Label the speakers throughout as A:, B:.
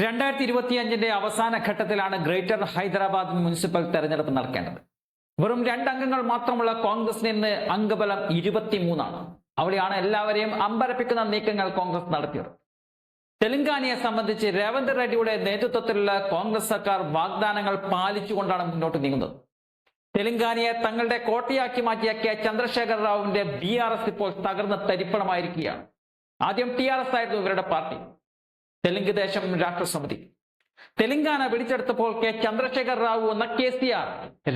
A: രണ്ടായിരത്തി ഇരുപത്തിയഞ്ചിന്റെ അവസാന ഘട്ടത്തിലാണ് ഗ്രേറ്റർ ഹൈദരാബാദ് മുനിസിപ്പൽ തെരഞ്ഞെടുപ്പ് നടക്കേണ്ടത്. വെറും രണ്ടംഗങ്ങൾ മാത്രമുള്ള കോൺഗ്രസിന് ഇന്ന് അംഗബലം ഇരുപത്തിമൂന്നാണ്. അവിടെയാണ് എല്ലാവരെയും അമ്പരപ്പിക്കുന്ന നീക്കങ്ങൾ കോൺഗ്രസ് നടത്തിയത്. തെലങ്കാനയെ സംബന്ധിച്ച് രേവന്ത് റെഡ്ഡിയുടെ നേതൃത്വത്തിലുള്ള കോൺഗ്രസ് സർക്കാർ വാഗ്ദാനങ്ങൾ പാലിച്ചുകൊണ്ടാണ് മുന്നോട്ട് നീങ്ങുന്നത്. തെലങ്കാനയെ തങ്ങളുടെ കോട്ടയാക്കി മാറ്റിയ കെ ചന്ദ്രശേഖർ റാവുവിന്റെ ബി ആർ എസ് ഇപ്പോൾ തകർന്ന് തരിപ്പണമായിരിക്കുകയാണ്. ആദ്യം ടി ആർ എസ് ആയിരുന്നു ഇവരുടെ പാർട്ടി. തെലുങ്ക് ദേശം രാഷ്ട്രസമിതി. തെലങ്കാന പിടിച്ചെടുത്തപ്പോൾ കെ ചന്ദ്രശേഖർ റാവു എന്ന കെ സി ആർ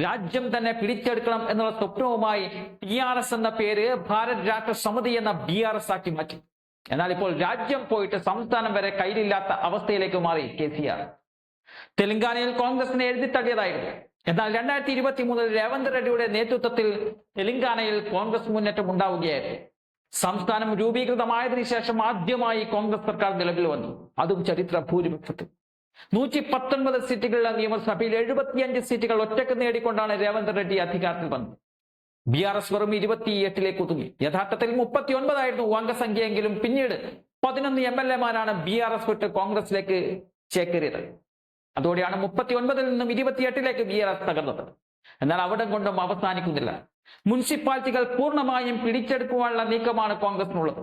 A: രാജ്യം തന്നെ പിടിച്ചെടുക്കണം എന്നുള്ള സ്വപ്നവുമായി ടി ആർ എസ് എന്ന പേര് ഭാരത് രാഷ്ട്ര സമിതി എന്ന ബി ആർ എസ് ആക്കി മാറ്റി. എന്നാൽ ഇപ്പോൾ രാജ്യം പോയിട്ട് സംസ്ഥാനം വരെ കയ്യിലില്ലാത്ത അവസ്ഥയിലേക്ക് മാറി കെ സി ആർ. തെലങ്കാനയിൽ കോൺഗ്രസിനെ എഴുതി തള്ളിയതായിരുന്നു. എന്നാൽ രണ്ടായിരത്തി ഇരുപത്തി മൂന്നിൽ രേവന്ത് റെഡ്ഡിയുടെ നേതൃത്വത്തിൽ തെലങ്കാനയിൽ കോൺഗ്രസ് മുന്നേറ്റം ഉണ്ടാവുകയായിരുന്നു. സംസ്ഥാനം രൂപീകൃതമായതിനു ശേഷം ആദ്യമായി കോൺഗ്രസ് സർക്കാർ നിലവിൽ വന്നു. അതും ചരിത്ര ഭൂരിപക്ഷത്തിൽ. നൂറ്റി പത്തൊൻപത് സീറ്റുകളുള്ള നിയമസഭയിൽ എഴുപത്തിയഞ്ച് സീറ്റുകൾ ഒറ്റയ്ക്ക് നേടിക്കൊണ്ടാണ് രേവന്ത് റെഡ്ഡി അധികാരത്തിൽ വന്നത്. ബി ആർ എസ് വെറും ഇരുപത്തിയെട്ടിലേക്ക് ഒതുങ്ങി. യഥാർത്ഥത്തിൽ മുപ്പത്തി ഒൻപതായിരുന്നു അംഗസംഖ്യയെങ്കിലും പിന്നീട് പതിനൊന്ന് എം എൽ എമാരാണ് ബി ആർ എസ് വിട്ട് കോൺഗ്രസിലേക്ക് ചേക്കേറിയത്. അതോടെയാണ് മുപ്പത്തി ഒൻപതിൽ നിന്നും ഇരുപത്തിയെട്ടിലേക്ക് ബി ആർ എസ് തകർന്നത്. എന്നാൽ അവിടെ കൊണ്ടും അവസാനിക്കുന്നില്ല. മുനിസിപ്പാലിറ്റികൾ പൂർണമായും പിടിച്ചെടുക്കുവാനുള്ള നീക്കമാണ് കോൺഗ്രസിനുള്ളത്.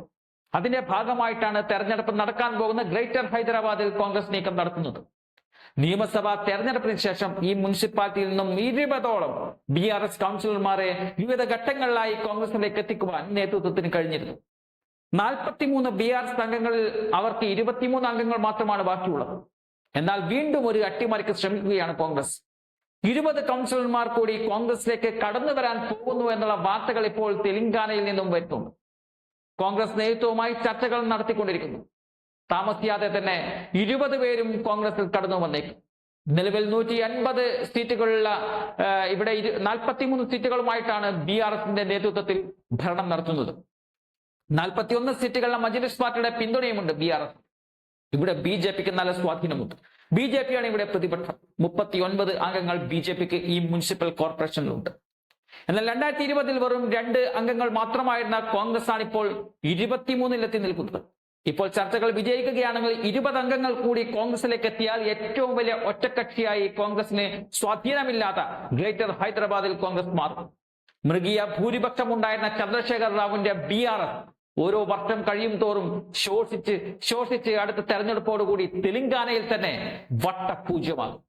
A: അതിന്റെ ഭാഗമായിട്ടാണ് തെരഞ്ഞെടുപ്പ് നടക്കാൻ പോകുന്ന ഗ്രേറ്റർ ഹൈദരാബാദിൽ കോൺഗ്രസ് നീക്കം നടത്തുന്നത്. നിയമസഭാ തെരഞ്ഞെടുപ്പിന് ശേഷം ഈ മുനിസിപ്പാലിറ്റിയിൽ നിന്നും ഇരുപതോളം ബി ആർ എസ് കൗൺസിലർമാരെ വിവിധ ഘട്ടങ്ങളിലായി കോൺഗ്രസിലേക്ക് എത്തിക്കുവാൻ നേതൃത്വത്തിന് കഴിഞ്ഞിരുന്നു. നാൽപ്പത്തിമൂന്ന് ബി ആർ എസ് അംഗങ്ങളിൽ അവർക്ക് ഇരുപത്തിമൂന്ന് അംഗങ്ങൾ മാത്രമാണ് ബാക്കിയുള്ളത്. എന്നാൽ വീണ്ടും ഒരു അട്ടിമറിക്ക് ശ്രമിക്കുകയാണ് കോൺഗ്രസ്. ഇരുപത് കൗൺസിലർമാർ കൂടി കോൺഗ്രസിലേക്ക് കടന്നു വരാൻ പോകുന്നു എന്നുള്ള വാർത്തകൾ ഇപ്പോൾ തെലങ്കാനയിൽ നിന്നും വരുന്നുണ്ട്. കോൺഗ്രസ് നേതൃത്വവുമായി ചർച്ചകൾ നടത്തിക്കൊണ്ടിരിക്കുന്നു. താമസിയാതെ തന്നെ ഇരുപത് പേരും കോൺഗ്രസിൽ കടന്നു വന്നേക്കും. നിലവിൽ നൂറ്റി അൻപത് സീറ്റുകളുള്ള ഇവിടെ നാൽപ്പത്തിമൂന്ന് സീറ്റുകളുമായിട്ടാണ് ബി ആർ എസിന്റെ നേതൃത്വത്തിൽ ഭരണം നടത്തുന്നത്. നാൽപ്പത്തിയൊന്ന് സീറ്റുകളിലെ മജ്ലിസ് പാർട്ടിയുടെ പിന്തുണയുമുണ്ട് ബി ആർ എസ്. ഇവിടെ ബി ജെ പിക്ക് നല്ല സ്വാധീനമുണ്ട്. ബി ജെ പിയാണ് ഇവിടെ പ്രതിപക്ഷം. മുപ്പത്തി ഒൻപത് അംഗങ്ങൾ ബി ജെ പിക്ക് ഈ മുനിസിപ്പൽ കോർപ്പറേഷനിലുണ്ട്. എന്നാൽ രണ്ടായിരത്തി ഇരുപതിൽ വെറും രണ്ട് അംഗങ്ങൾ മാത്രമായിരുന്ന കോൺഗ്രസ് ആണ് ഇപ്പോൾ ഇരുപത്തിമൂന്നിലെത്തി നിൽക്കുന്നത്. ഇപ്പോൾ ചർച്ചകൾ വിജയിക്കുകയാണെങ്കിൽ ഇരുപത് അംഗങ്ങൾ കൂടി കോൺഗ്രസിലേക്ക് എത്തിയാൽ ഏറ്റവും വലിയ ഒറ്റക്കക്ഷിയായി കോൺഗ്രസിന് സ്വാധീനമില്ലാത്ത ഗ്രേറ്റർ ഹൈദരാബാദിൽ കോൺഗ്രസ് മാറും. മൃഗീയ ഭൂരിപക്ഷം ഉണ്ടായിരുന്ന ചന്ദ്രശേഖർ റാവുവിന്റെ ബി ആർ എസ് ഓരോ വർഷം കഴിയും തോറും ശോഷിച്ച് ശോഷിച്ച് അടുത്ത തെരഞ്ഞെടുപ്പോടുകൂടി തെലങ്കാനയിൽ തന്നെ വട്ടപൂജ്യമാകും.